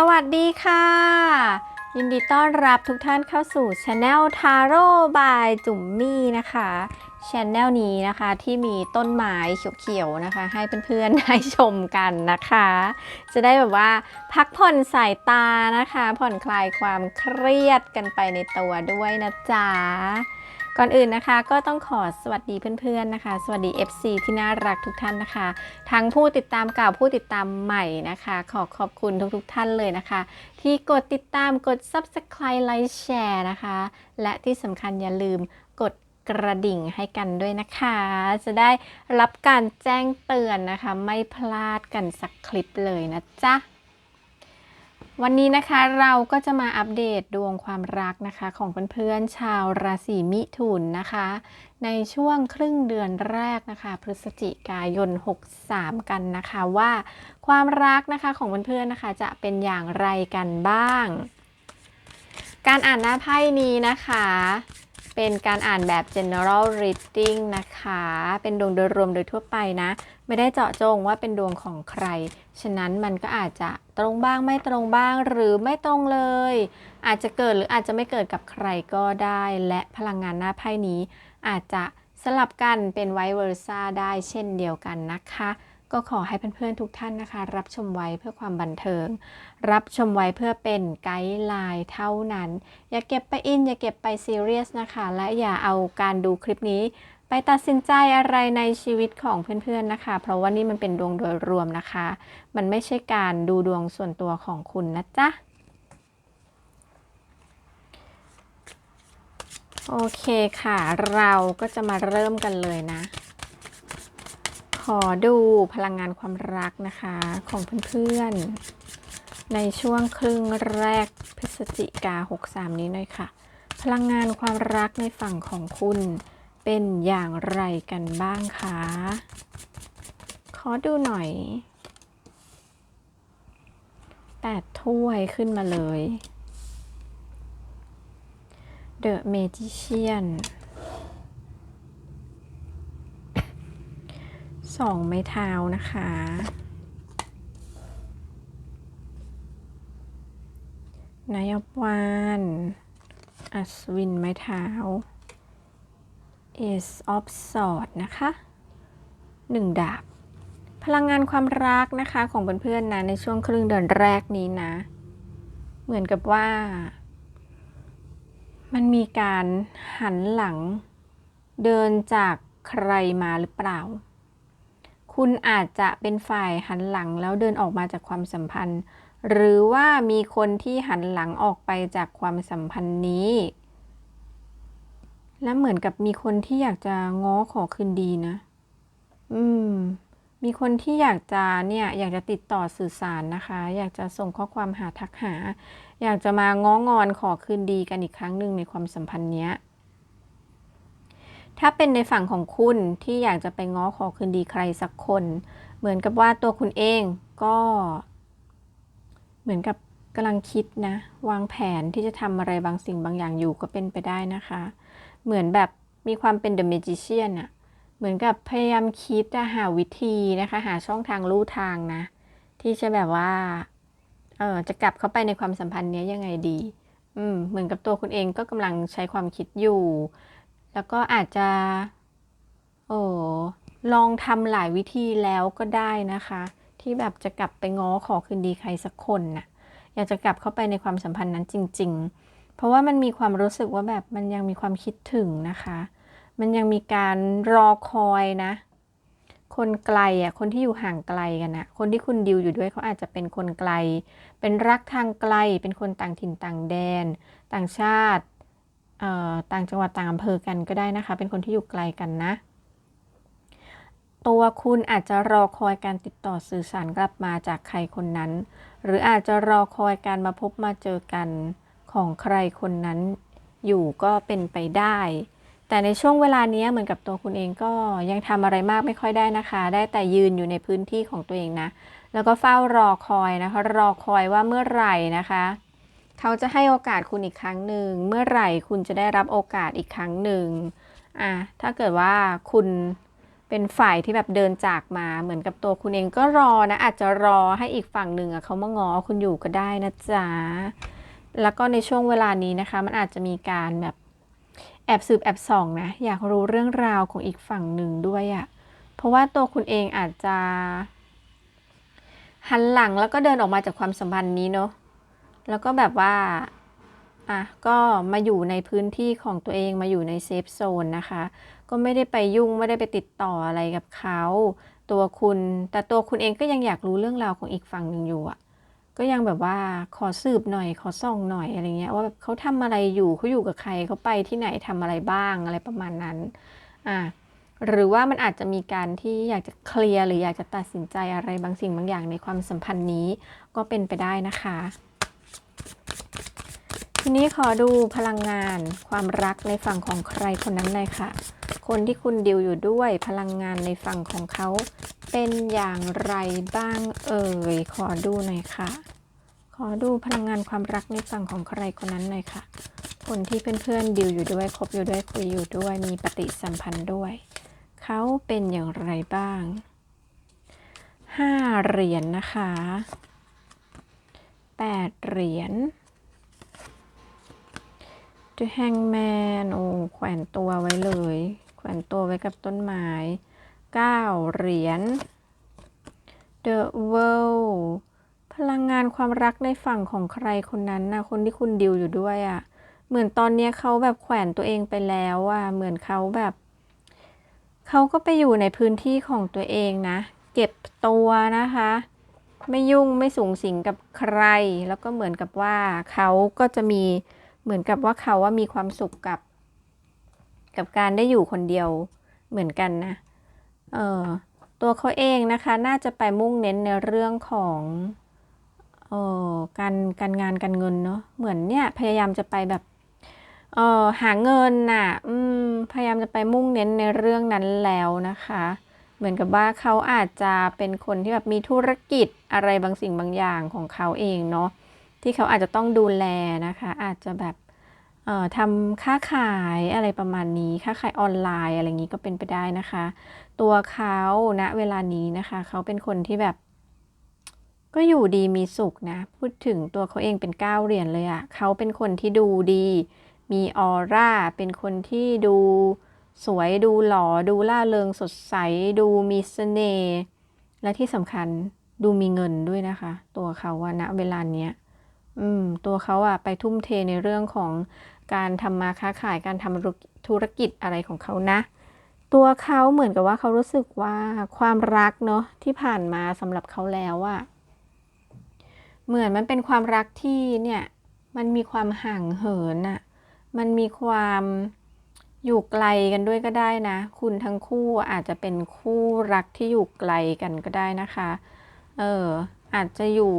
สวัสดีค่ะ ยินดีต้อนรับทุกท่านเข้าสู่ช anel Taro by จุ๋มมี่นะคะช anel นี้นะคะที่มีต้นไม้เขียวๆนะคะ ให้เพื่อนๆได้ชมกันนะคะ จะได้แบบว่าพักผ่อนสายตานะคะ ผ่อนคลายความเครียดกันไปในตัวด้วยนะจ๊ะ ก่อนอื่นนะคะก็ต้องขอสวัสดีเพื่อนๆนะคะ สวัสดี FC ที่น่ารักทุกท่านนะคะ ทั้งผู้ติดตามเก่าผู้ติดตามใหม่นะคะ ขอขอบคุณทุกๆท่านเลยนะคะ ที่กดติดตามกด Subscribe ไลค์แชร์นะคะ และที่สำคัญอย่าลืมกดกระดิ่งให้กันด้วยนะคะ จะได้รับการแจ้งเตือนนะคะ ไม่พลาดกันสักคลิปเลยนะจ๊ะ วันนี้นะคะเราก็จะมาอัปเดตดวงความรักนะคะของเพื่อนๆชาวราศีมิถุนนะคะ ในช่วงครึ่งเดือนแรกนะคะ พฤศจิกายน 63 กันนะคะว่าความรักนะคะของเพื่อนๆนะคะ จะเป็นอย่างไรกันบ้าง การอ่านหน้าไพ่นี้นะคะ เป็นการอ่านแบบ general reading นะคะ เป็นดวงโดยรวมโดยทั่วไปนะ ไม่ได้เจาะจงว่าเป็นดวงของใคร ฉะนั้นมันก็อาจจะตรงบ้างไม่ตรงบ้างหรือไม่ตรงเลย อาจจะเกิดหรืออาจจะไม่เกิดกับใครก็ได้ และพลังงานหน้าไพ่นี้ อาจจะสลับกันเป็นไวเวอร์ซ่าได้เช่นเดียวกันนะคะ ก็ขอให้เพื่อนๆทุกท่านนะคะ รับชมไว้เพื่อความบันเทิง รับชมไว้เพื่อเป็นไกด์ไลน์เท่านั้น อย่าเก็บไปอิน อย่าเก็บไปซีเรียสนะคะ และอย่าเอาการดูคลิปนี้ ไปตัดสินใจอะไรในชีวิตของเพื่อนๆนะคะ เพราะว่านี่มันเป็นดวงโดยรวมนะคะ มันไม่ใช่การดูดวงส่วนตัวของคุณนะจ๊ะโอเคค่ะ เราก็จะมาเริ่มกันเลยนะ ขอดูพลังงานความรักนะคะของเพื่อนๆ ในช่วงครึ่งแรกพฤศจิกา 63 นี้หน่อยค่ะ พลังงานความรักในฝั่งของคุณเป็นอย่างไรกันบ้างคะ ขอดูหน่อยแปดถ้วยขึ้นมาเลย The Magician สองไม้เท้านะคะ นายบวานอัศวินไม้เท้า Ace of Swords นะคะหนึ่งดาบ พลังงานความรักนะคะของเพื่อนๆนะในช่วงครึ่งเดือนแรกนี้นะ เหมือนกับว่า มันมีการหันหลังเดินจากใครมาหรือเปล่า คุณอาจจะเป็นฝ่ายหันหลังแล้วเดินออกมาจากความสัมพันธ์ หรือว่ามีคนที่หันหลังออกไปจากความสัมพันธ์นี้ และเหมือนกับมีคนที่อยากจะง้อขอคืนดีนะ อืม มีคนที่อยากจะเนี่ยอยากจะติดต่อสื่อสารนะคะ อยากจะส่งข้อความหาทักหา อยากจะมาง้องอนขอคืนดีกันอีกครั้งหนึ่งในความสัมพันธ์เนี้ย ถ้าเป็นในฝั่งของคุณที่อยากจะไปง้อขอคืนดีใครสักคน เหมือนกับว่าตัวคุณเองก็ เหมือนกับกำลังคิดนะ วางแผนที่จะทำอะไรบางสิ่งบางอย่างอยู่ก็เป็นไปได้นะคะ เหมือนแบบมีความเป็น The Magician อะเหมือนกับพยายามคิดจะหาวิธีนะคะ หาช่องทางลู่ทางนะ ที่จะแบบว่าเออจะกลับเข้าไปในความสัมพันธ์นี้ยยังไงดี อืมเหมือนกับตัวคุณเองก็กำลังใช้ความคิดอยู่ แล้วก็อาจจะ โอ้ลองทำหลายวิธีแล้วก็ได้นะคะ ที่แบบจะกลับไปง้อขอคืนดีใครสักคนน่ะอยากจะกลับเข้าไปในความสัมพันธ์นั้นจริง ๆ เพราะว่ามันมีความรู้สึกว่าแบบมันยังมีความคิดถึงนะคะ มันยังมีการรอคอยนะ คนไกลอะ คนที่อยู่ห่างไกลกันนะคนที่คุณดิวอยู่ด้วยเขาอาจจะเป็นคนไกล เป็นรักทางไกล เป็นคนต่างถิ่นต่างแดน ต่างชาติ ต่างจังหวัดต่างอำเภอกันก็ได้นะคะ เป็นคนที่อยู่ไกลกันนะ ตัวคุณอาจจะรอคอยการติดต่อสื่อสารกลับมาจากใครคนนั้น หรืออาจจะรอคอยการมาพบมาเจอกันของใครคนนั้นอยู่ก็เป็นไปได้ แต่ในช่วงเวลานี้เหมือนกับตัวคุณเองก็ยังทำอะไรมากไม่ค่อยได้นะคะ ได้แต่ยืนอยู่ในพื้นที่ของตัวเองนะ แล้วก็เฝ้ารอคอยนะคะ รอคอยว่าเมื่อไหร่นะคะ เขาจะให้โอกาสคุณอีกครั้งหนึ่ง เมื่อไหร่คุณจะได้รับโอกาสอีกครั้งหนึ่งอะถ้าเกิดว่าคุณเป็นฝ่ายที่แบบเดินจากมาเหมือนกับตัวคุณเองก็รอนะ อาจจะรอให้อีกฝั่งหนึ่งอะเขามางอคุณอยู่ก็ได้นะจ๊ะแล้วก็ในช่วงเวลานี้นะคะ มันอาจจะมีการแบบแอบสืบแอบส่องนะ อยากรู้เรื่องราวของอีกฝั่งหนึ่งด้วยอะเพราะว่าตัวคุณเองอาจจะหันหลังแล้วก็เดินออกมาจากความสัมพันธ์นี้เนาะ แล้วก็แบบว่า อะ ก็มาอยู่ในพื้นที่ของตัวเองมาอยู่ในเซฟโซนนะคะ ก็ไม่ได้ไปยุ่งไม่ได้ไปติดต่ออะไรกับเขา ตัวคุณ แต่ตัวคุณเองก็ยังอยากรู้เรื่องราวของอีกฝั่งหนึ่งอยู่อะก็ยังแบบว่าขอสืบหน่อยขอส่องหน่อยอะไรเงี้ยว่าแบบเขาทำอะไรอยู่เขาอยู่กับใครเขาไปที่ไหนทำอะไรบ้างอะไรประมาณนั้น อะหรือว่ามันอาจจะมีการที่อยากจะเคลียร์หรืออยากจะตัดสินใจอะไรบางสิ่งบางอย่างในความสัมพันธ์นี้ก็เป็นไปได้นะคะ ทีนี้ขอดูพลังงานความรักในฝั่งของใครคนนั้นเลยค่ะ คนที่คุณดิวอยู่ด้วยพลังงานในฝั่งของเขาเป็นอย่างไรบ้างเอ่ยขอดูหน่อยค่ะ ขอดูพลังงานความรักในฝั่งของใครคนนั้นหน่อยค่ะ คนที่เพื่อนๆดิวอยู่ด้วยคบอยู่ด้วยคุยอยู่ด้วยมีปฏิสัมพันธ์ด้วย เขาเป็นอย่างไรบ้างห้าเหรียญนนะคะแปดเหรียญ The Hangman โอ้แขวนตัวไว้เลย แขวนตัวไว้กับต้นไม้เก้าเหรียญ The World พลังงานความรักในฝั่งของใครคนนั้นนะคนที่คุณดิวอยู่ด้วยอะ่ะ เหมือนตอนนี้เขาแบบแขวนตัวเองไปแล้วอะ่ะ เหมือนเขาแบบเขาก็ไปอยู่ในพื้นที่ของตัวเองนะ เก็บตัวนะคะ ไม่ยุ่งไม่สูงสิงกับใคร แล้วก็เหมือนกับว่าเขาก็จะมี เหมือนกับว่าเขาว่ามีความสุขกับ กับการได้อยู่คนเดียวเหมือนกันนะ เออตัวเขาเองนะคะ น่าจะไปมุ่งเน้นในเรื่องของเออการการงานการเงินเนาะเหมือนเนี่ยพยายามจะไปแบบเออหาเงินน่ะอืมพยายามจะไปมุ่งเน้นในเรื่องนั้นแล้วนะคะ เหมือนกับว่าเขาอาจจะเป็นคนที่แบบมีธุรกิจอะไรบางสิ่งบางอย่างของเขาเองเนาะ ที่เขาอาจจะต้องดูแลนะคะ อาจจะแบบทำค้าขายอะไรประมาณนี้ ค้าขายออนไลน์อะไรอย่างนี้ก็เป็นไปได้นะคะ ตัวเขาณนะเวลานี้นะคะ เขาเป็นคนที่แบบ ก็อยู่ดีมีสุขนะ พูดถึงตัวเขาเองเป็นเก้าเหรียญเลยอะเขาเป็นคนที่ดูดี มีออร่า เป็นคนที่ดูสวย ดูหล่อ ดูล่าเริงสดใส ดูมีเสน่ห์ และที่สำคัญดูมีเงินด้วยนะคะ ตัวเขาอะณเวลาเนี้ย อืมตัวเขาอะไปทุ่มเทในเรื่องของการทำมาค้าขายการทำธุรกิจอะไรของเขานะ ตัวเขาเหมือนกับว่าเขารู้สึกว่าความรักเนาะที่ผ่านมาสำหรับเขาแล้วอะเหมือนมันเป็นความรักที่เนี่ยมันมีความห่างเหินอะมันมีความอยู่ไกลกันด้วยก็ได้นะ คุณทั้งคู่อาจจะเป็นคู่รักที่อยู่ไกลกันก็ได้นะคะ เอออาจจะอยู่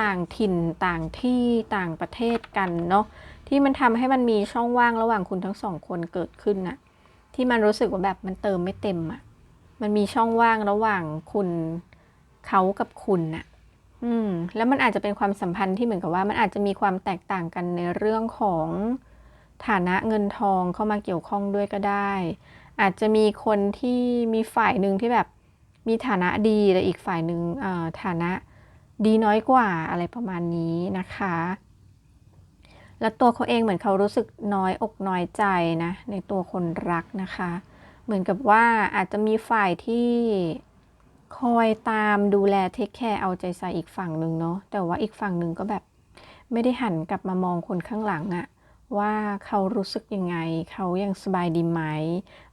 ต่างถิ่นต่างที่ต่างประเทศกันเนาะที่มันทำให้มันมีช่องว่างระหว่างคุณทั้งสองคนเกิดขึ้นน่ะที่มันรู้สึกว่าแบบมันเติมไม่เต็มอะ่ะมันมีช่องว่างระหว่างคุณเขากับคุณน่ะ อืม แล้วมันอาจจะเป็นความสัมพันธ์ที่เหมือนกับว่า มันอาจจะมีความแตกต่างกันในเรื่องของฐานะเงินทองเข้ามาเกี่ยวข้องด้วยก็ได้ อาจจะมีคนที่มีฝ่ายหนึ่งที่แบบมีฐานะดีและอีกฝ่ายหนึ่งฐานะ ดีน้อยกว่าอะไรประมาณนี้นะคะ แล้วตัวเขาเองเหมือนเขารู้สึกน้อยอกน้อยใจนะ ในตัวคนรักนะคะ เหมือนกับว่าอาจจะมีฝ่ายที่คอยตามดูแลเทคแคร์เอาใจใส่อีกฝั่งหนึ่งเนาะแต่ว่าอีกฝั่งหนึ่งก็แบบ ไม่ได้หันกลับมามองคนข้างหลังอะ ว่าเขารู้สึกยังไง เขายังสบายดีไหม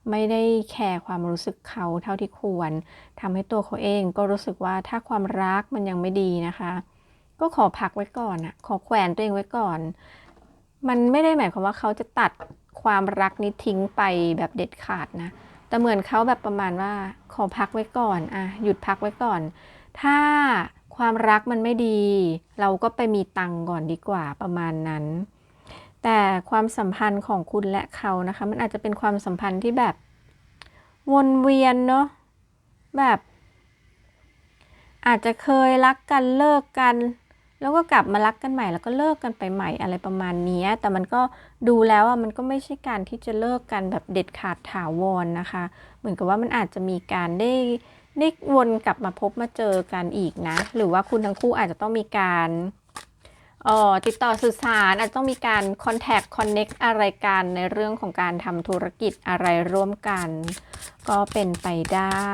ไม่ได้แคร์ความรู้สึกเขาเท่าที่ควรทำให้ตัวเขาเองก็รู้สึกว่าถ้าความรักมันยังไม่ดีนะคะ ก็ขอพักไว้ก่อนอะขอแขวนตัวเองไว้ก่อน มันไม่ได้หมายความว่าเขาจะตัดความรักนี้ทิ้งไปแบบเด็ดขาดนะแต่เหมือนเขาแบบประมาณว่า ขอพักไว้ก่อนอะหยุดพักไว้ก่อน ถ้าความรักมันไม่ดี เราก็ไปมีตังก่อนดีกว่าประมาณนั้น แต่ความสัมพันธ์ของคุณและเขานะคะ มันอาจจะเป็นความสัมพันธ์ที่แบบ วนเวียนเนาะแบบ อาจจะเคยรักกันเลิกกัน แล้วก็กลับมารักกันใหม่ แล้วก็เลิกกันไปใหม่อะไรประมาณนี้แต่มันก็ดูแล้วอะมันก็ไม่ใช่การที่จะเลิกกันแบบเด็ดขาดถาวรนะคะ เหมือนกับว่ามันอาจจะมีการได้ได้วนกลับมาพบมาเจอกันอีกนะ หรือว่าคุณทั้งคู่อาจจะต้องมีการ เอ่อติดต่อสื่อสารอาจจะต้องมีการ contact connect อะไรกันในเรื่องของการทำธุรกิจอะไรร่วมกัน ก็เป็นไปได้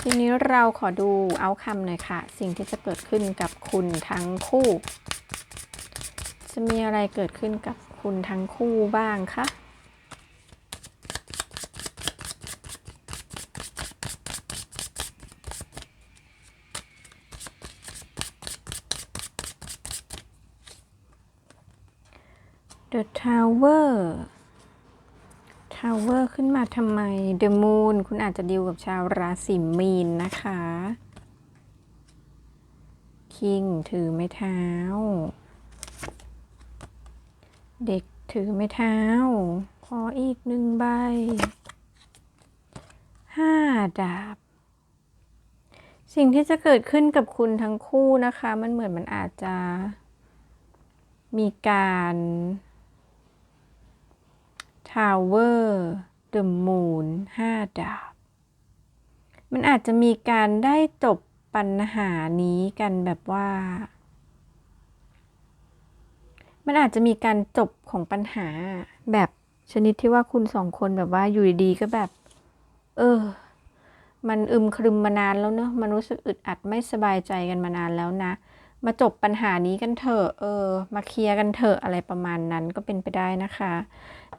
ทีนี้เราขอดูเอาคำหน่อยค่ะ สิ่งที่จะเกิดขึ้นกับคุณทั้งคู่ จะมีอะไรเกิดขึ้นกับคุณทั้งคู่บ้างคะ The Tower Tower ขึ้นมาทำไม The Moon คุณอาจจะดีลกับชาวราศีมีนนะคะ King ถือไม้เท้า เด็กถือไม้เท้า ขออีกหนึ่งใบห้าดาบ สิ่งที่จะเกิดขึ้นกับคุณทั้งคู่นะคะ มันเหมือนมันอาจจะมีการ Tower The Moon ห้าดาบ มันอาจจะมีการได้จบปัญหานี้กันแบบว่า มันอาจจะมีการจบของปัญหาแบบชนิดที่ว่าคุณสองคนแบบว่าอยู่ดีๆก็แบบ เออ มันอึมครึมมานานแล้วเนอะมันรู้สึกอึดอัดไม่สบายใจกันมานานแล้วนะ มาจบปัญหานี้กันเถอะ เออ มาเคลียร์กันเถอะอะไรประมาณนั้นก็เป็นไปได้นะคะ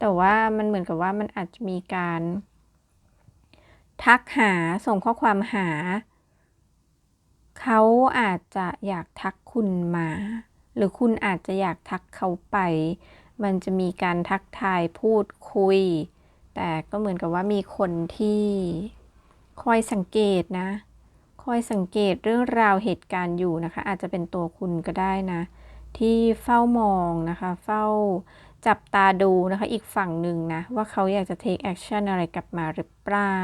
แต่ว่ามันเหมือนกับว่ามันอาจจะมีการ ทักหาส่งข้อความหา เขาอาจจะอยากทักคุณมา หรือคุณอาจจะอยากทักเขาไป มันจะมีการทักทายพูดคุย แต่ก็เหมือนกับว่ามีคนที่คอยสังเกตนะ คอยสังเกตเรื่องราวเหตุการณ์อยู่นะคะ อาจจะเป็นตัวคุณก็ได้นะ ที่เฝ้ามองนะคะ เฝ้า จับตาดูนะคะอีกฝั่งหนึ่งนะ ว่าเขาอยากจะ take action อะไรกลับมาหรือเปล่า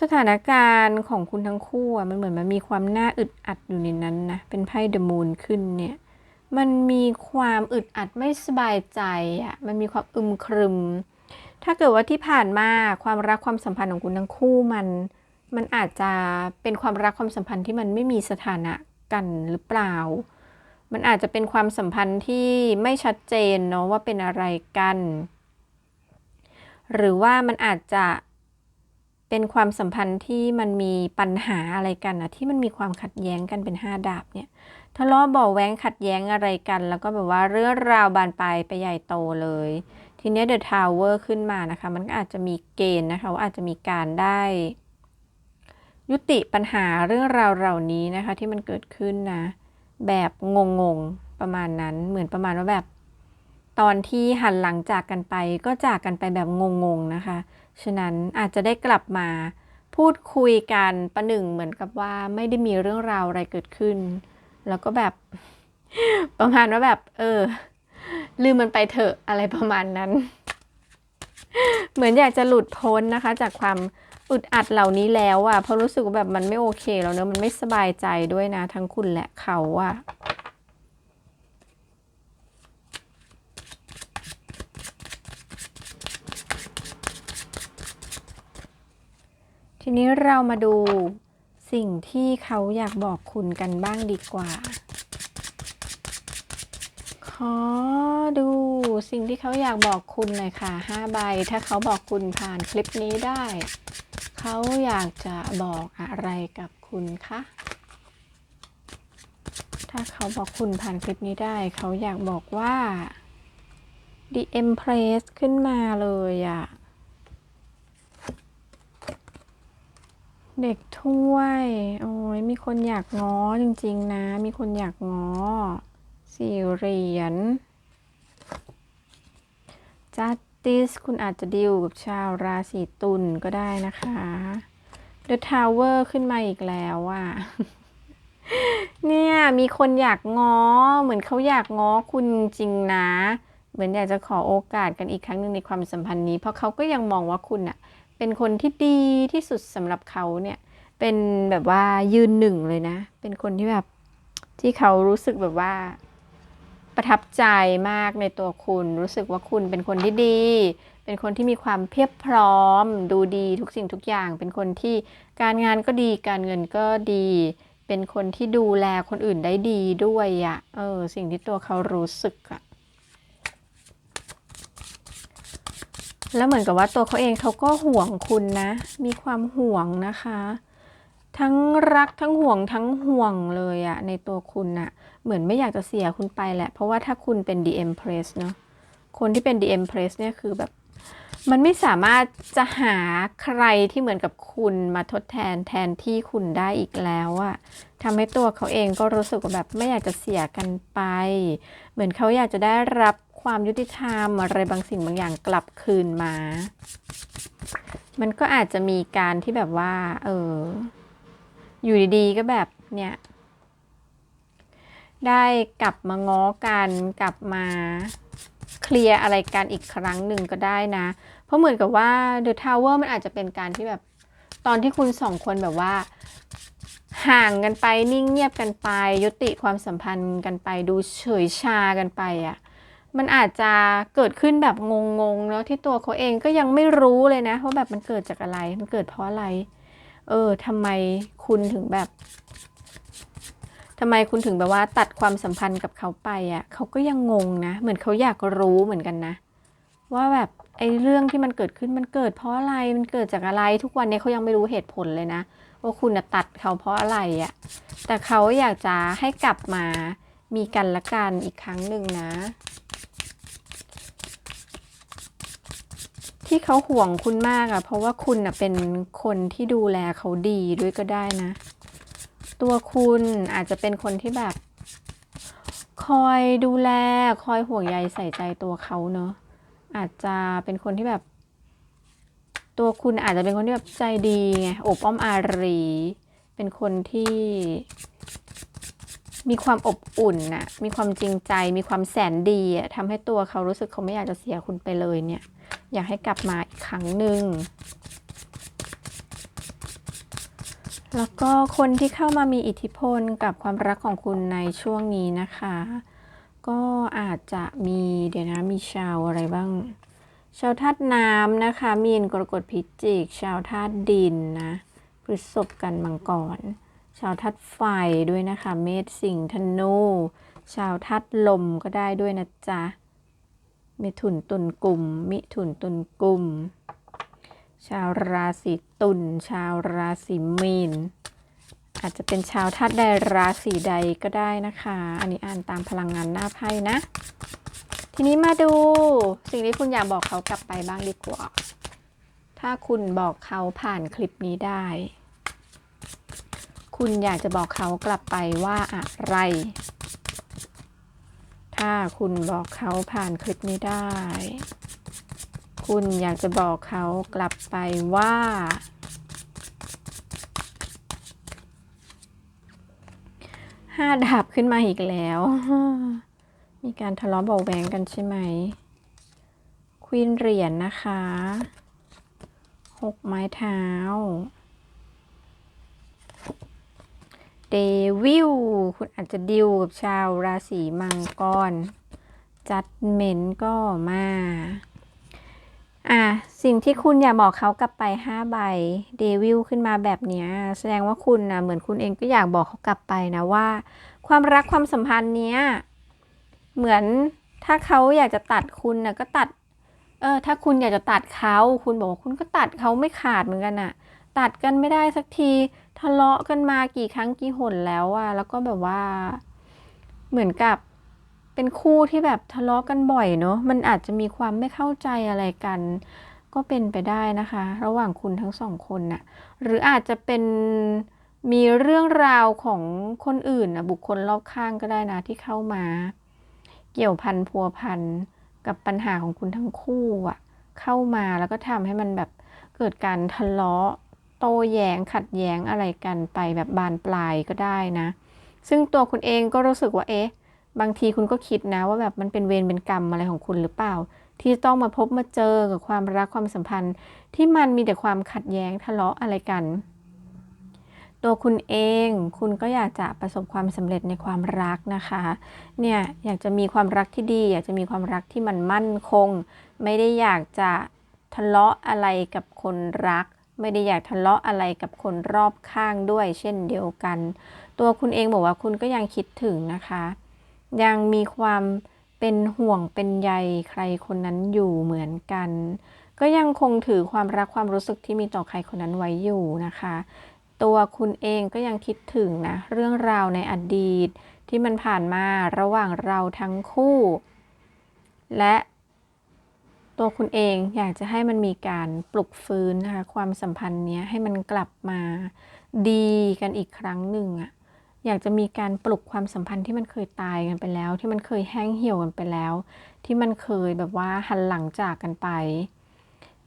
สถานการณ์ของคุณทั้งคู่อะมันเหมือนมันมีความน่าอึดอัดอยู่ในนั้นนะ เป็นไพ่เดอะมูนขึ้นเนี่ย มันมีความอึดอัดไม่สบายใจอะมันมีความอึมครึม ถ้าเกิดว่าที่ผ่านมาความรักความสัมพันธ์ของคุณทั้งคู่มันมันอาจจะเป็นความรักความสัมพันธ์ที่มันไม่มีสถานะกันหรือเปล่า มันอาจจะเป็นความสัมพันธ์ที่ไม่ชัดเจนเนาะว่าเป็นอะไรกัน หรือว่ามันอาจจะเป็นความสัมพันธ์ที่มันมีปัญหาอะไรกันนะที่มันมีความขัดแย้งกันเป็นห้าดาบเนี่ยทะเลาะเบาะแว้งขัดแย้งอะไรกัน แล้วก็แบบว่าเรื่องราวบานปลายไปใหญ่โตเลย ทีนี้เดอะทาวเวอร์ขึ้นมานะคะ มันก็อาจจะมีเกณฑ์นะคะว่าอาจจะมีการได้ ยุติปัญหาเรื่องราวเหล่านี้นะคะ ที่มันเกิดขึ้นนะ แบบงงๆประมาณนั้นเหมือนประมาณว่าแบบ ตอนที่หันหลังจากกันไปก็จากกันไปแบบงงๆนะคะ ฉะนั้นอาจจะได้กลับมาพูดคุยกันประหนึ่งเหมือนกับว่าไม่ได้มีเรื่องราวอะไรเกิดขึ้น แล้วก็แบบประมาณว่าแบบ เออ ลืมมันไปเถอะอะไรประมาณนั้น เหมือนอยากจะหลุดพ้นนะคะ จากความ อึดอัดเหล่านี้แล้วอะ่ะเพราะรู้สึกว่าแบบมันไม่โอเคแล้วเนอะมันไม่สบายใจด้วยนะ ทั้งคุณและเขาอะ่ะทีนี้เรามาดูสิ่งที่เขาอยากบอกคุณกันบ้างดีกว่า ขอดูสิ่งที่เขาอยากบอกคุณหน่อยค่ะห้าใบ ถ้าเขาบอกคุณผ่านคลิปนี้ได้ เขาอยากจะบอกอะไรกับคุณคะ ถ้าเขาบอกคุณผ่านคลิปนี้ได้ เขาอยากบอกว่า The Empress ขึ้นมาเลยอะเด็กถ้วย โอ้ยมีคนอยากง้อจริงๆนะ มีคนอยากง้อ สี่เหรียญ Justice คุณอาจจะดิวกับชาวราศีตุลก็ได้นะคะ The Tower ขึ้นมาอีกแล้วอะเนี่ยมีคนอยากง้อ เหมือนเขาอยากง้อคุณจริงนะ เหมือนอยากจะขอโอกาสกันอีกครั้งหนึ่งในความสัมพันธ์นี้ เพราะเขาก็ยังมองว่าคุณอะเป็นเป็นคนที่ดีที่สุดสำหรับเขาเนี่ย เป็นแบบว่ายืนหนึ่งเลยนะ เป็นคนที่แบบที่เขารู้สึกแบบว่า ประทับใจมากในตัวคุณ รู้สึกว่าคุณเป็นคนที่ดี เป็นคนที่มีความเพียบพร้อม ดูดีทุกสิ่งทุกอย่าง เป็นคนที่การงานก็ดีการเงินก็ดี เป็นคนที่ดูแลคนอื่นได้ดีด้วยอะเออสิ่งที่ตัวเขารู้สึกอะแล้วเหมือนกับว่าตัวเขาเองเขาก็ห่วงคุณนะ มีความห่วงนะคะ ทั้งรักทั้งห่วงทั้งห่วงเลยอะในตัวคุณอะเหมือนไม่อยากจะเสียคุณไปแหละ เพราะว่าถ้าคุณเป็น DM Press เนาะคนที่เป็น DM Press เนี่ยคือแบบ มันไม่สามารถจะหาใครที่เหมือนกับคุณมาทดแทนแทนที่คุณได้อีกแล้วอะทำให้ตัวเขาเองก็รู้สึกแบบไม่อยากจะเสียกันไป เหมือนเขาอยากจะได้รับความยุติธรรมอะไรบางสิ่งบางอย่างกลับคืนมา มันก็อาจจะมีการที่แบบว่า เออ อยู่ดีๆก็แบบเนี่ย ได้กลับมาง้อกันกลับมาเคลียร์อะไรกันอีกครั้งหนึ่งก็ได้นะ เพราะเหมือนกับว่า The Tower มันอาจจะเป็นการที่แบบตอนที่คุณสองคนแบบว่า ห่างกันไปนิ่งเงียบกันไป ยุติความสัมพันธ์กันไปดูเฉยชากันไปอะ่ะมันอาจจะเกิดขึ้นแบบงงๆเนาะที่ตัวเขาเองก็ยังไม่รู้เลยนะว่าแบบมันเกิดจากอะไร มันเกิดเพราะอะไร เออทำไมคุณถึงแบบทำไมคุณถึงแบบว่าตัดความสัมพันธ์กับเขาไปอะ่ะเขาก็ยังงงนะ เหมือนเขาอยากรู้เหมือนกันนะ ว่าแบบไอ้เรื่องที่มันเกิดขึ้นมันเกิดเพราะอะไรมันเกิดจากอะไรทุกวันนี้เขายังไม่รู้เหตุผลเลยนะว่าคุณน่ะตัดเขาเพราะอะไรอะ่ะแต่เขาอยากจะให้กลับมามีกันละกันอีกครั้งหนึ่งนะ ที่เขาห่วงคุณมากอะ่ะเพราะว่าคุณน่ะเป็นคนที่ดูแลเขาดีด้วยก็ได้นะ ตัวคุณอาจจะเป็นคนที่แบบ คอยดูแล คอยห่วงใยใส่ใจตัวเขาเนอะอาจจะเป็นคนที่แบบ ตัวคุณอาจจะเป็นคนที่แบบใจดีไงอบอ้อมอารี เป็นคนที่ มีความอบอุ่นน่ะ มีความจริงใจ มีความแสนดีอะทำให้ตัวเขารู้สึกเขาไม่อยากจะเสียคุณไปเลยเนี่ย อยากให้กลับมาอีกครั้งหนึ่ง แล้วก็คนที่เข้ามามีอิทธิพลกับความรักของคุณในช่วงนี้นะคะ ก็อาจจะมีเดี๋ยวนะมีชาวอะไรบ้าง ชาวธาตุน้ำนะคะ มีนกรกฎพิจิก ชาวธาตุดินนะพฤษภกันมังกรชาวธาตุไฟด้วยนะคะ เมษสิงห์ธนู ชาวธาตุลมก็ได้ด้วยนะจ๊ะ มิถุนตุลกลุ่ม มิถุนตุลกลุ่ม ชาวราศีตุล ชาวราศีมีน อาจจะเป็นชาวธาตุใดราศีใดก็ได้นะคะ อันนี้อ่านตามพลังงานหน้าไพ่นะ ทีนี้มาดูสิ่งที่คุณอยากบอกเขากลับไปบ้างดีกว่า ถ้าคุณบอกเขาผ่านคลิปนี้ได้ คุณอยากจะบอกเขากลับไปว่าอะไร ถ้าคุณบอกเขาผ่านคลิปนี้ได้ คุณอยากจะบอกเขากลับไปว่า ห้าดาบขึ้นมาอีกแล้ว มีการทะเลาะเบาะแวงกันใช่ไหม ควีนเหรียญนะคะ หกไม้เท้า เดวิลคุณอาจจะดิวกับชาวราศีมังกร จัดเมนก็มา อะ สิ่งที่คุณอยากบอกเขากลับไปห้าใบเดวิลขึ้นมาแบบเนี้ย แสดงว่าคุณนะเหมือนคุณเองก็อยากบอกเขากลับไปนะว่า ความรักความสัมพันธ์เนี้ย เหมือนถ้าเขาอยากจะตัดคุณนะก็ตัด เออ ถ้าคุณอยากจะตัดเขา คุณบอกว่าคุณก็ตัดเขาไม่ขาดเหมือนกันอะตัดกันไม่ได้สักทีะเลาะกันมากี่ครั้งกี่หนแล้วอะแล้วก็แบบว่า เหมือนกับเป็นคู่ที่แบบทะเลาะกันบ่อยเนอะมันอาจจะมีความไม่เข้าใจอะไรกัน ก็เป็นไปได้นะคะ ระหว่างคุณทั้งสองคนน่ะ หรืออาจจะเป็นมีเรื่องราวของคนอื่นนะบุคคลรอบข้างก็ได้นะที่เข้ามา เกี่ยวพันพัวพันกับปัญหาของคุณทั้งคู่อะเข้ามาแล้วก็ทำให้มันแบบเกิดการทะเลาะ ต้แย้งขัดแย้งอะไรกันไปแบบบานปลายก็ได้นะ ซึ่งตัวคุณเองก็รู้สึกว่าเอ๊ะ บางทีคุณก็คิดนะว่าแบบมันเป็นเวรเป็นกรรมอะไรของคุณหรือเปล่า ที่ต้องมาพบมาเจอกับความรักความสัมพันธ์ ที่มันมีแต่ความขัดแย้งทะเลาะอะไรกัน ตัวคุณเองคุณก็อยากจะประสบความสำเร็จในความรักนะคะ เนี่ยอยากจะมีความรักที่ดี อยากจะมีความรักที่มันมั่นคง ไม่ได้อยากจะทะเลาะอะไรกับคนรัก ไม่ได้อยากทะเลาะอะไรกับคนรอบข้างด้วย เช่นเดียวกัน ตัวคุณเองบอกว่าคุณก็ยังคิดถึงนะคะ ยังมีความเป็นห่วงเป็นใยใครคนนั้นอยู่เหมือนกัน ก็ยังคงถือความรักความรู้สึกที่มีต่อใครคนนั้นไว้อยู่นะคะ ตัวคุณเองก็ยังคิดถึงนะเรื่องราวในอดีตที่มันผ่านมาระหว่างเราทั้งคู่ และ ตัวคุณเองอยากจะให้มันมีการปลุกฟื้นนะคะความสัมพันธ์เนี้ยให้มันกลับมาดีกันอีกครั้งหนึ่งอะอยากจะมีการปลุกความสัมพันธ์ที่มันเคยตายกันไปแล้ว ที่มันเคยแห้งเหี่ยวกันไปแล้ว ที่มันเคยแบบว่าหันหลังจากกันไป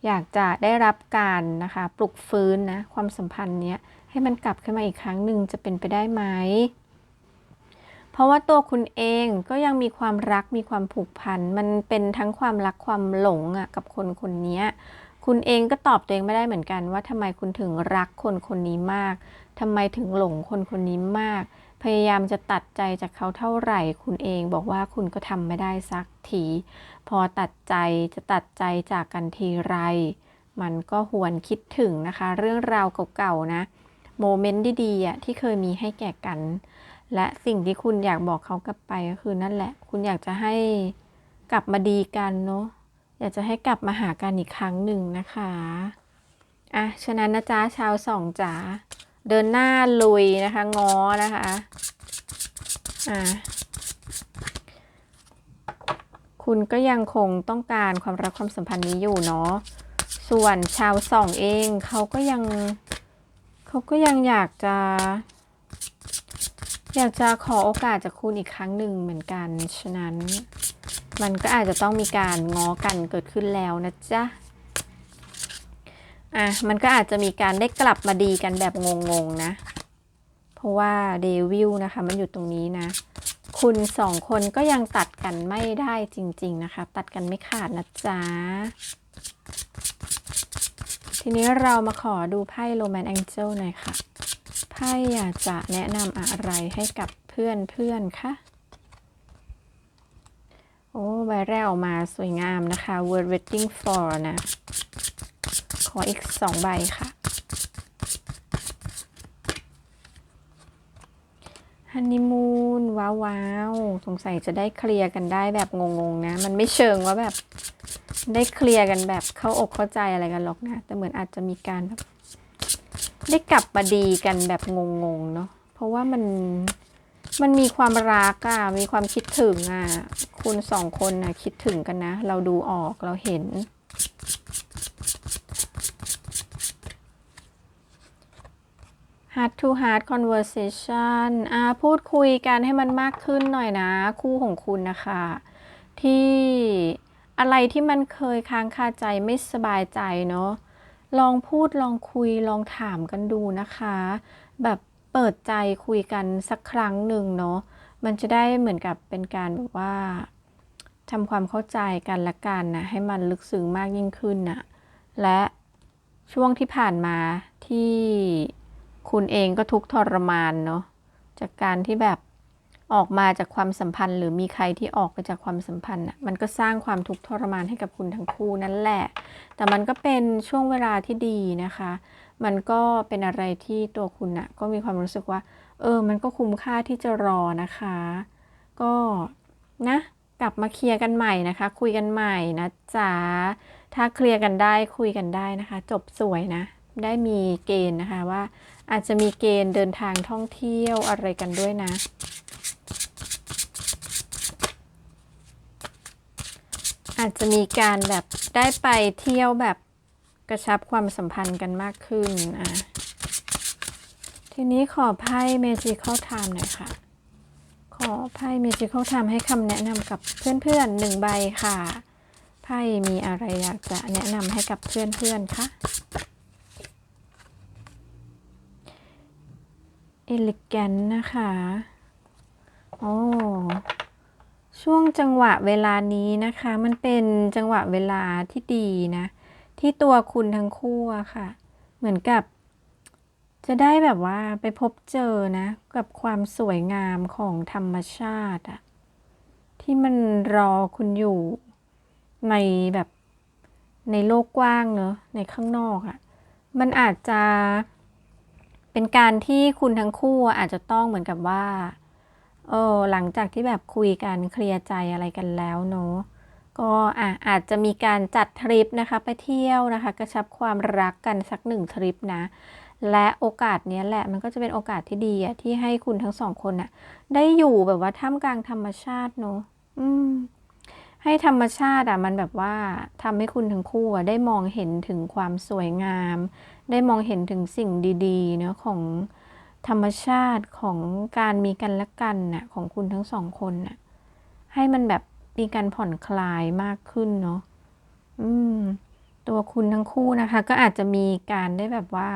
อยากจะได้รับการนะคะปลุกฟื้นนะความสัมพันธ์เนี้ยให้มันกลับขึ้นมาอีกครั้งหนึ่งจะเป็นไปได้ไหม เพราะว่าตัวคุณเองก็ยังมีความรักมีความผูกพัน มันเป็นทั้งความรักความหลงอะกับคนคนนี้คุณเองก็ตอบตัวเองไม่ได้เหมือนกัน ว่าทำไมคุณถึงรักคนคนนี้มากทำไมถึงหลงคนคนนี้มาก พยายามจะตัดใจจากเขาเท่าไหร่ คุณเองบอกว่าคุณก็ทำไม่ได้สักที พอตัดใจจะตัดใจจากกันทีไร มันก็หวนคิดถึงนะคะ เรื่องราวเก่าๆนะ โมเมนต์ดีๆที่เคยมีให้แก่กัน และสิ่งที่คุณอยากบอกเขากลับไปก็คือนั่นแหละ คุณอยากจะให้กลับมาดีกันเนาะอยากจะให้กลับมาหากันอีกครั้งหนึ่งนะคะอะฉะนั้นนะจ๊ะชาวสองจ๋าเดินหน้าลุยนะคะง้อนะคะอะคุณก็ยังคงต้องการความรักความสัมพันธ์นี้อยู่เนาะส่วนชาวสองเองเขาก็ยังเขาก็ยังอยากจะ อยากจะขอโอกาสจากคุณอีกครั้งหนึ่งเหมือนกัน ฉะนั้น มันก็อาจจะต้องมีการง้อกันเกิดขึ้นแล้วนะจ๊ะ อะ มันก็อาจจะมีการได้กลับมาดีกันแบบงงๆนะ เพราะว่าเดวิลนะคะ มันอยู่ตรงนี้นะ คุณสองคนก็ยังตัดกันไม่ได้จริง ๆนะคะ ตัดกันไม่ขาดนะจ๊ะ ทีนี้เรามาขอดูไพ่โรแมนแองเจิลหน่อยค่ะ ไพ่อยากจะแนะนำอะไรให้กับเพื่อนเพื่อนๆคะโอ้ใบแรกออกมาสวยงามนะคะ Word waiting for นะ ขออีกสองใบค่ะ ฮันนีมูนว้าวว้าวสงสัยจะได้เคลียร์กันได้แบบงงๆนะ มันไม่เชิงว่าแบบได้เคลียร์กันแบบเข้าอกเข้าใจอะไรกันหรอกนะ แต่เหมือนอาจจะมีการแบบ ได้กลับมาดีกันแบบงงๆเนาะเพราะว่ามันมันมีความรักอะมีความคิดถึงอะคุณสองคนนะคิดถึงกันนะ เราดูออกเราเห็น heart to heart conversation อ่าพูดคุยกันให้มันมากขึ้นหน่อยนะ คู่ของคุณนะคะ ที่อะไรที่มันเคยค้างคาใจไม่สบายใจเนาะ ลองพูดลองคุยลองถามกันดูนะคะ แบบเปิดใจคุยกันสักครั้งหนึ่งเนาะมันจะได้เหมือนกับเป็นการแบบว่าทำความเข้าใจกันละกันนะให้มันลึกซึ้งมากยิ่งขึ้นนะและช่วงที่ผ่านมาที่คุณเองก็ทุกทรมานเนาะจากการที่แบบ ออกมาจากความสัมพันธ์ หรือมีใครที่ออกไปจากความสัมพันธ์มันก็สร้างความทุกข์ทรมานให้กับคุณทั้งคู่นั่นแหละ แต่มันก็เป็นช่วงเวลาที่ดีนะคะ มันก็เป็นอะไรที่ตัวคุณนะก็มีความรู้สึกว่า เออ มันก็คุ้มค่าที่จะรอนะคะ ก็นะกลับมาเคลียร์กันใหม่นะคะ คุยกันใหม่นะจ๊ะถ้าเคลียร์กันได้คุยกันได้นะคะ จบสวยนะ ได้มีเกณฑ์นะคะว่า อาจจะมีเกณฑ์เดินทางท่องเที่ยวอะไรกันด้วยนะ อาจจะมีการแบบได้ไปเที่ยวแบบกระชับความสัมพันธ์กันมากขึ้นอะทีนี้ขอไพ่ Magical Time หน่อยค่ะ ขอไพ่ Magical Time ให้คำแนะนำกับเพื่อนๆหนึ่งใบค่ะ ไพ่มีอะไรอยากจะแนะนำให้กับเพื่อนๆคะ Elegant นะคะ โอ้ ช่วงจังหวะเวลานี้นะคะ มันเป็นจังหวะเวลาที่ดีนะ ที่ตัวคุณทั้งคู่อะค่ะ เหมือนกับ จะได้แบบว่าไปพบเจอนะ กับความสวยงามของธรรมชาติอะที่มันรอคุณอยู่ในแบบในโลกกว้างเนอะในข้างนอกอะมันอาจจะ เป็นการที่คุณทั้งคู่อาจจะต้องเหมือนกับว่า เออหลังจากที่แบบคุยกันเคลียร์ใจอะไรกันแล้วเนอะก็อะอาจจะมีการจัดทริปนะคะ ไปเที่ยวนะคะ กระชับความรักกันสักหนึ่งทริปนะ และโอกาสเนี้ยแหละมันก็จะเป็นโอกาสที่ดีอะที่ให้คุณทั้งสองคนน่ะ ได้อยู่แบบว่าท่ามกลางธรรมชาติเนอะอืม ให้ธรรมชาติอะมันแบบว่าทำให้คุณทั้งคู่อะได้มองเห็นถึงความสวยงาม ได้มองเห็นถึงสิ่งดีๆเนอะของธรรมชาติของการมีกันและกันน่ะของคุณทั้งสองคนน่ะ ให้มันแบบมีการผ่อนคลายมากขึ้นเนาะอืม ตัวคุณทั้งคู่นะคะ ก็อาจจะมีการได้แบบว่า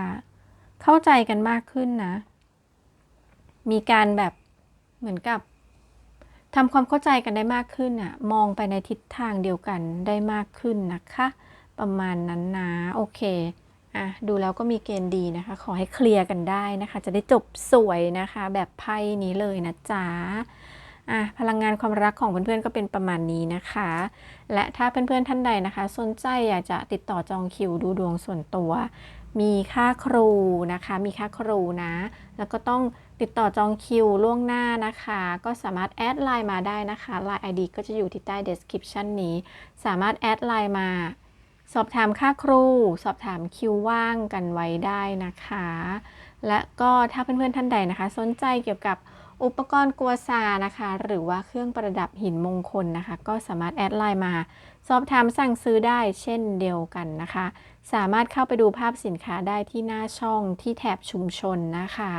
เข้าใจกันมากขึ้นนะ มีการแบบเหมือนกับ ทำความเข้าใจกันได้มากขึ้นอะมองไปในทิศทางเดียวกันได้มากขึ้นนะคะ ประมาณนั้นนะโอเคอะดูแล้วก็มีเกณฑ์ดีนะคะ ขอให้เคลียร์กันได้นะคะ จะได้จบสวยนะคะ แบบไพ่นี้เลยนะจ๊ะอะพลังงานความรักของเพื่อนๆก็เป็นประมาณนี้นะคะ และถ้าเพื่อนๆท่านใดนะคะ สนใจอยากจะติดต่อจองคิวดูดวงส่วนตัว มีค่าครูนะคะ มีค่าครูนะ แล้วก็ต้อง ติดต่อจองคิวล่วงหน้านะคะ ก็สามารถแอดไลน์มาได้นะคะไลน์ ID ก็จะอยู่ที่ใต้ description นี้ สามารถแอดไลน์มา สอบถามค่าครู สอบถามคิวว่างกันไว้ได้นะคะ และก็ถ้าเพื่อนๆท่านใดนะคะ สนใจเกี่ยวกับ อุปกรณ์กัวซานะคะ หรือว่าเครื่องประดับหินมงคลนะคะ ก็สามารถแอดไลน์มา สอบถามสั่งซื้อได้เช่นเดียวกันนะคะ สามารถเข้าไปดูภาพสินค้าได้ที่หน้าช่องที่แถบชุมชนนะคะ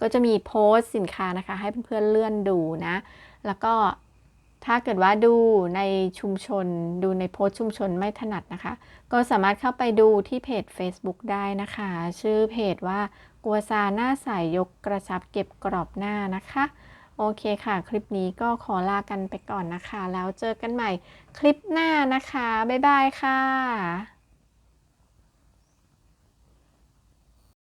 ก็จะมีโพสต์สินค้านะคะ ให้เพื่อนๆเลื่อนดูนะ แล้วก็ถ้าเกิดว่าดูในชุมชน ดูในโพสต์ชุมชนไม่ถนัดนะคะ ก็สามารถเข้าไปดูที่เพจ Facebook ได้นะคะ ชื่อเพจว่า กัวซาหน้าใสยยกกระชับเก็บกรอบหน้านะคะ โอเคค่ะ คลิปนี้ก็ขอลากันไปก่อนนะคะ แล้วเจอกันใหม่คลิปหน้านะคะ บ๊ายบายค่ะ